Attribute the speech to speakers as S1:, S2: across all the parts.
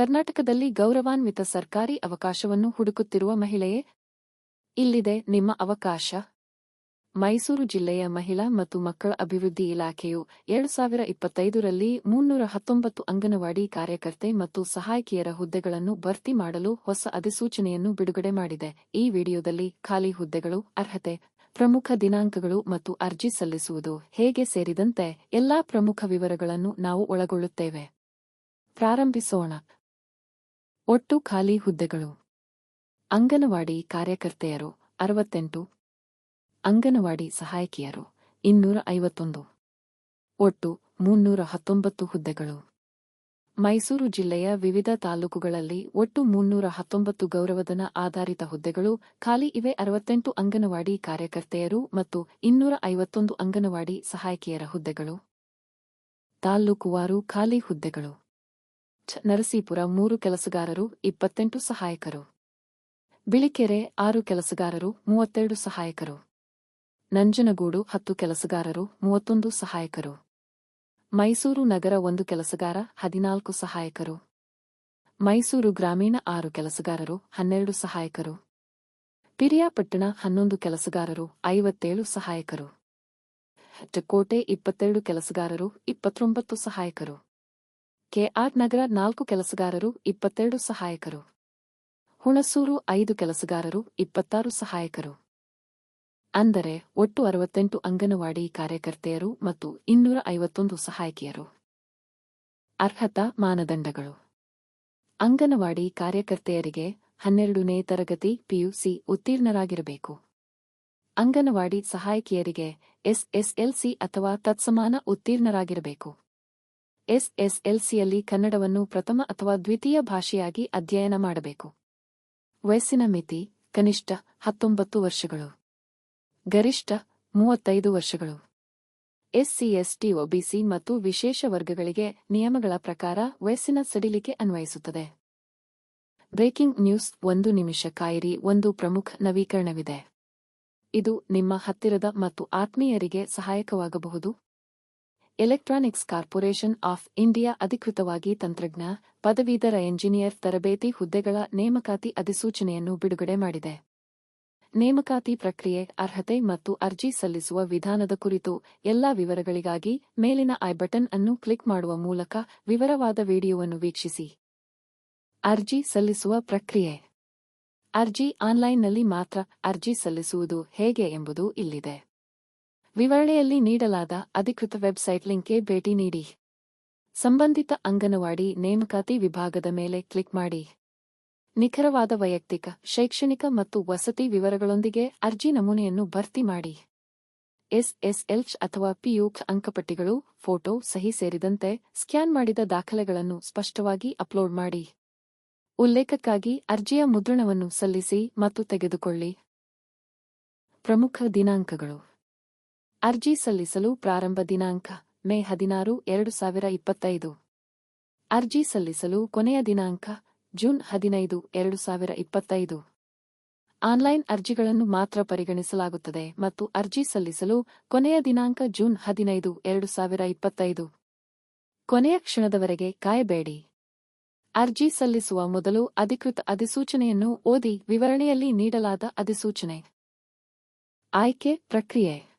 S1: ಕರ್ನಾಟಕದಲ್ಲಿ ಗೌರವಾನ್ವಿತ ಸರ್ಕಾರಿ ಅವಕಾಶವನ್ನು ಹುಡುಕುತ್ತಿರುವ ಮಹಿಳೆಯೇ, ಇಲ್ಲಿದೆ ನಿಮ್ಮ ಅವಕಾಶ. ಮೈಸೂರು ಜಿಲ್ಲೆಯ ಮಹಿಳಾ ಮತ್ತು ಮಕ್ಕಳ ಅಭಿವೃದ್ಧಿ ಇಲಾಖೆಯು ಎರಡು ಸಾವಿರ ಇಪ್ಪತ್ತೈದರಲ್ಲಿ ಮುನ್ನೂರ ಹತ್ತೊಂಬತ್ತು ಅಂಗನವಾಡಿ ಕಾರ್ಯಕರ್ತೆ ಮತ್ತು ಸಹಾಯಕಿಯರ ಹುದ್ದೆಗಳನ್ನು ಭರ್ತಿ ಮಾಡಲು ಹೊಸ ಅಧಿಸೂಚನೆಯನ್ನು ಬಿಡುಗಡೆ ಮಾಡಿದೆ. ಈ ವಿಡಿಯೋದಲ್ಲಿ ಖಾಲಿ ಹುದ್ದೆಗಳು, ಅರ್ಹತೆ, ಪ್ರಮುಖ ದಿನಾಂಕಗಳು ಮತ್ತು ಅರ್ಜಿ ಸಲ್ಲಿಸುವುದು ಹೇಗೆ ಸೇರಿದಂತೆ ಎಲ್ಲಾ ಪ್ರಮುಖ ವಿವರಗಳನ್ನು ನಾವು ಒಳಗೊಳ್ಳುತ್ತೇವೆ. ಪ್ರಾರಂಭಿಸೋಣ. ಒಟ್ಟು ಖಾಲಿ ಹುದ್ದೆಗಳು. ಅಂಗನವಾಡಿ ಕಾರ್ಯಕರ್ತೆಯರು ಅರವತ್ತೆಂಟು. ಅಂಗನವಾಡಿ ಸಹಾಯಕಿಯರು ಇನ್ನೂರ ಐವತ್ತೊಂದು ಒಟ್ಟು ಮುನ್ನೂರ ಹತ್ತೊಂಬತ್ತು ಹುದ್ದೆಗಳು. ಮೈಸೂರು ಜಿಲ್ಲೆಯ ವಿವಿಧ ತಾಲೂಕುಗಳಲ್ಲಿ ಒಟ್ಟು ಮುನ್ನೂರ ಹತ್ತೊಂಬತ್ತು ಗೌರವಧನ ಆಧಾರಿತ ಹುದ್ದೆಗಳು ಖಾಲಿ ಇವೆ. ಅರವತ್ತೆಂಟು ಅಂಗನವಾಡಿ ಕಾರ್ಯಕರ್ತೆಯರು ಮತ್ತು ಇನ್ನೂರ ಐವತ್ತೊಂದು ಅಂಗನವಾಡಿ ಸಹಾಯಕಿಯರ ಹುದ್ದೆಗಳು. ತಾಲ್ಲೂಕುವಾರು ಖಾಲಿ ಹುದ್ದೆಗಳು. ನರಸೀಪುರ ಮೂರು ಕೆಲಸಗಾರರು, ಇಪ್ಪತ್ತೆಂಟು ಸಹಾಯಕರು. ಬಿಳಿಕೆರೆ ಆರು ಕೆಲಸಗಾರರು, ಮೂವತ್ತೆರಡು ಸಹಾಯಕರು. ನಂಜನಗೂಡು ಹತ್ತು ಕೆಲಸಗಾರರು, ಮೂವತ್ತೊಂದು ಸಹಾಯಕರು. ಮೈಸೂರು ನಗರ ಒಂದು ಕೆಲಸಗಾರ, ಹದಿನಾಲ್ಕು ಸಹಾಯಕರು. ಮೈಸೂರು ಗ್ರಾಮೀಣ ಆರು ಕೆಲಸಗಾರರು, ಹನ್ನೆರಡು ಸಹಾಯಕರು. ಪಿರಿಯಾಪಟ್ಟಣ ಹನ್ನೊಂದು ಕೆಲಸಗಾರರು, ಐವತ್ತೇಳು ಸಹಾಯಕರು. ಕೋಟೆ ಇಪ್ಪತ್ತೆರಡು ಕೆಲಸಗಾರರು, ಇಪ್ಪತ್ತೊಂಬತ್ತು ಸಹಾಯಕರು. ಕೆಆರ್ ನಗರ ನಾಲ್ಕು ಕೆಲಸಗಾರರು, ಇಪ್ಪತ್ತೆರಡು ಸಹಾಯಕರು. ಹುಣಸೂರು ಐದು ಕೆಲಸಗಾರರು, ಇಪ್ಪತ್ತಾರು ಸಹಾಯಕರು. ಅಂದರೆ ಒಟ್ಟು ಅರವತ್ತೆಂಟು ಅಂಗನವಾಡಿ ಕಾರ್ಯಕರ್ತೆಯರು ಮತ್ತು ಇನ್ನೂರ ಐವತ್ತೊಂದು ಸಹಾಯಕಿಯರು. ಅರ್ಹತಾ ಮಾನದಂಡಗಳು. ಅಂಗನವಾಡಿ ಕಾರ್ಯಕರ್ತೆಯರಿಗೆ ಹನ್ನೆರಡನೇ ತರಗತಿ ಪಿಯುಸಿ ಉತ್ತೀರ್ಣರಾಗಿರಬೇಕು. ಅಂಗನವಾಡಿ ಸಹಾಯಕಿಯರಿಗೆ ಎಸ್ಎಸ್ಎಲ್ಸಿ ಅಥವಾ ತತ್ಸಮಾನ ಉತ್ತೀರ್ಣರಾಗಿರಬೇಕು. ಎಸ್ಎಸ್ಎಲ್ಸಿಯಲ್ಲಿ ಕನ್ನಡವನ್ನು ಪ್ರಥಮ ಅಥವಾ ದ್ವಿತೀಯ ಭಾಷೆಯಾಗಿ ಅಧ್ಯಯನ ಮಾಡಬೇಕು. ವಯಸ್ಸಿನ ಮಿತಿ, ಕನಿಷ್ಠ ಹತ್ತೊಂಬತ್ತು ವರ್ಷಗಳು. ಗರಿಷ್ಠ ಮೂವತ್ತೈದು ವರ್ಷಗಳು. ಎಸ್ಸಿ, ಎಸ್ಟಿ ಒಬಿಸಿ ಮತ್ತು ವಿಶೇಷ ವರ್ಗಗಳಿಗೆ ನಿಯಮಗಳ ಪ್ರಕಾರ ವಯಸ್ಸಿನ ಸಡಿಲಿಕೆ ಅನ್ವಯಿಸುತ್ತದೆ. ಬ್ರೇಕಿಂಗ್ ನ್ಯೂಸ್ ಒಂದು ನಿಮಿಷ ಕಾಯಿರಿ, ಒಂದು ಪ್ರಮುಖ ನವೀಕರಣವಿದೆ. ಇದು ನಿಮ್ಮ ಹತ್ತಿರದ ಮತ್ತು ಆತ್ಮೀಯರಿಗೆ ಸಹಾಯಕವಾಗಬಹುದು. ಎಲೆಕ್ಟ್ರಾನಿಕ್ಸ್ ಕಾರ್ಪೊರೇಷನ್ ಆಫ್ ಇಂಡಿಯಾ ಅಧಿಕೃತವಾಗಿ ತಂತ್ರಜ್ಞ, ಪದವೀಧರ ಎಂಜಿನಿಯರ್ ತರಬೇತಿ ಹುದ್ದೆಗಳ ನೇಮಕಾತಿ ಅಧಿಸೂಚನೆಯನ್ನು ಬಿಡುಗಡೆ ಮಾಡಿದೆ. ನೇಮಕಾತಿ ಪ್ರಕ್ರಿಯೆ, ಅರ್ಹತೆ ಮತ್ತು ಅರ್ಜಿ ಸಲ್ಲಿಸುವ ವಿಧಾನದ ಕುರಿತು ಎಲ್ಲಾ ವಿವರಗಳಿಗಾಗಿ ಮೇಲಿನ ಐ ಬಟನ್ ಅನ್ನು ಕ್ಲಿಕ್ ಮಾಡುವ ಮೂಲಕ ವಿವರವಾದ ವಿಡಿಯೋವನ್ನು ವೀಕ್ಷಿಸಿ. ಅರ್ಜಿ ಸಲ್ಲಿಸುವ ಪ್ರಕ್ರಿಯೆ. ಅರ್ಜಿ ಆನ್ಲೈನ್ನಲ್ಲಿ ಮಾತ್ರ ಅರ್ಜಿ ಸಲ್ಲಿಸುವುದು ಹೇಗೆ ಎಂಬುದು ಇಲ್ಲಿದೆ. ವಿವರಣೆಯಲ್ಲಿ ನೀಡಲಾದ ಅಧಿಕೃತ ವೆಬ್ಸೈಟ್ ಲಿಂಕ್ಗೆ ಭೇಟಿ ನೀಡಿ. ಸಂಬಂಧಿತ ಅಂಗನವಾಡಿ ನೇಮಕಾತಿ ವಿಭಾಗದ ಮೇಲೆ ಕ್ಲಿಕ್ ಮಾಡಿ. ನಿಖರವಾದ ವೈಯಕ್ತಿಕ, ಶೈಕ್ಷಣಿಕ ಮತ್ತು ವಸತಿ ವಿವರಗಳೊಂದಿಗೆ ಅರ್ಜಿ ನಮೂನೆಯನ್ನು ಭರ್ತಿ ಮಾಡಿ. ಎಸ್ಎಸ್ಎಲ್ಚ್ ಅಥವಾ ಪಿಯುಕ್ ಅಂಕಪಟ್ಟಿಗಳು, ಫೋಟೋ ಸಹಿ ಸೇರಿದಂತೆ ಸ್ಕ್ಯಾನ್ ಮಾಡಿದ ದಾಖಲೆಗಳನ್ನು ಸ್ಪಷ್ಟವಾಗಿ ಅಪ್ಲೋಡ್ ಮಾಡಿ. ಉಲ್ಲೇಖಕ್ಕಾಗಿ ಅರ್ಜಿಯ ಮುದ್ರಣವನ್ನು ಸಲ್ಲಿಸಿ ಮತ್ತು ತೆಗೆದುಕೊಳ್ಳಿ. ಪ್ರಮುಖ ದಿನಾಂಕಗಳು. ಅರ್ಜಿ ಸಲ್ಲಿಸಲು ಪ್ರಾರಂಭ ದಿನಾಂಕ, ಮೇ ಹದಿನಾರು, ಎರಡು ಸಾವಿರ ಇಪ್ಪತ್ತೈದು. ಅರ್ಜಿ ಸಲ್ಲಿಸಲು ಕೊನೆಯ ದಿನಾಂಕ, ಜೂನ್ ಹದಿನೈದು, ಎರಡು ಸಾವಿರ ಇಪ್ಪತ್ತೈದು. ಆನ್ಲೈನ್ ಅರ್ಜಿಗಳನ್ನು ಮಾತ್ರ ಪರಿಗಣಿಸಲಾಗುತ್ತದೆ ಮತ್ತು ಅರ್ಜಿ ಸಲ್ಲಿಸಲು ಕೊನೆಯ ದಿನಾಂಕ, ಜೂನ್ ಹದಿನೈದು, ಎರಡು ಸಾವಿರ ಇಪ್ಪತ್ತೈದು. ಕೊನೆಯ ಕ್ಷಣದವರೆಗೆ ಕಾಯಬೇಡಿ. ಅರ್ಜಿ ಸಲ್ಲಿಸುವ ಮೊದಲು ಅಧಿಕೃತ ಅಧಿಸೂಚನೆಯನ್ನು ಓದಿ ವಿವರಣೆಯಲ್ಲಿ ನೀಡಲಾದ ಅಧಿಸೂಚನೆ. ಆಯ್ಕೆ ಪ್ರಕ್ರಿಯೆ.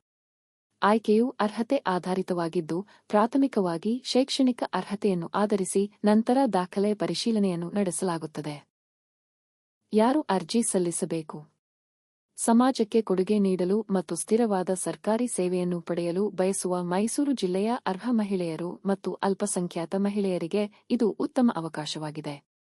S1: ಆಯ್ಕೆಯು ಅರ್ಹತೆ ಆಧಾರಿತವಾಗಿದ್ದು, ಪ್ರಾಥಮಿಕವಾಗಿ ಶೈಕ್ಷಣಿಕ ಅರ್ಹತೆಯನ್ನು ಆಧರಿಸಿ ನಂತರ ದಾಖಲೆ ಪರಿಶೀಲನೆಯನ್ನು ನಡೆಸಲಾಗುತ್ತದೆ. ಯಾರು ಅರ್ಜಿ ಸಲ್ಲಿಸಬೇಕು? ಸಮಾಜಕ್ಕೆ ಕೊಡುಗೆ ನೀಡಲು ಮತ್ತು ಸ್ಥಿರವಾದ ಸರ್ಕಾರಿ ಸೇವೆಯನ್ನು ಪಡೆಯಲು ಬಯಸುವ ಮೈಸೂರು ಜಿಲ್ಲೆಯ ಅರ್ಹ ಮಹಿಳೆಯರು ಮತ್ತು ಅಲ್ಪಸಂಖ್ಯಾತ ಮಹಿಳೆಯರಿಗೆ ಇದು ಉತ್ತಮ ಅವಕಾಶವಾಗಿದೆ.